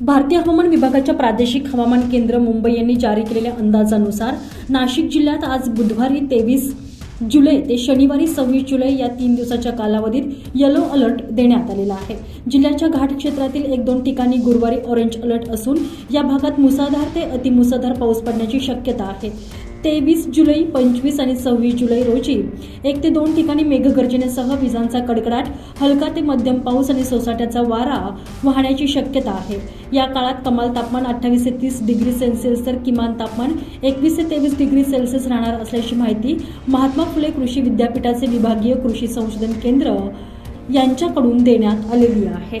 भारतीय हवामान विभागाच्या प्रादेशिक हवामान केंद्र मुंबई यांनी जारी केलेल्या अंदाजानुसार नाशिक जिल्ह्यात आज बुधवारी तेवीस जुलै ते शनिवारी सव्वीस जुलै या तीन दिवसाच्या कालावधीत येलो अलर्ट देण्यात आलेला आहे. जिल्ह्याच्या घाट क्षेत्रातील एक दोन ठिकाणी गुरुवारी ऑरेंज अलर्ट असून या भागात मुसळधार ते अतिमुसळधार पाऊस पडण्याची शक्यता आहे. तेवीस जुलै पंचवीस आणि सव्वीस जुलै रोजी एक ते दोन ठिकाणी मेघगर्जनेसह विजांचा कडकडाट हलका ते मध्यम पाऊस आणि सोसाट्याचा वारा वाहण्याची शक्यता आहे. या काळात कमाल तापमान अठ्ठावीस ते तीस डिग्री सेल्सिअस तर किमान तापमान एकवीस ते तेवीस डिग्री सेल्सिअस राहणार असल्याची माहिती महात्मा फुले कृषी विद्यापीठाचे विभागीय कृषी संशोधन केंद्र यांच्याकडून देण्यात आलेली आहे.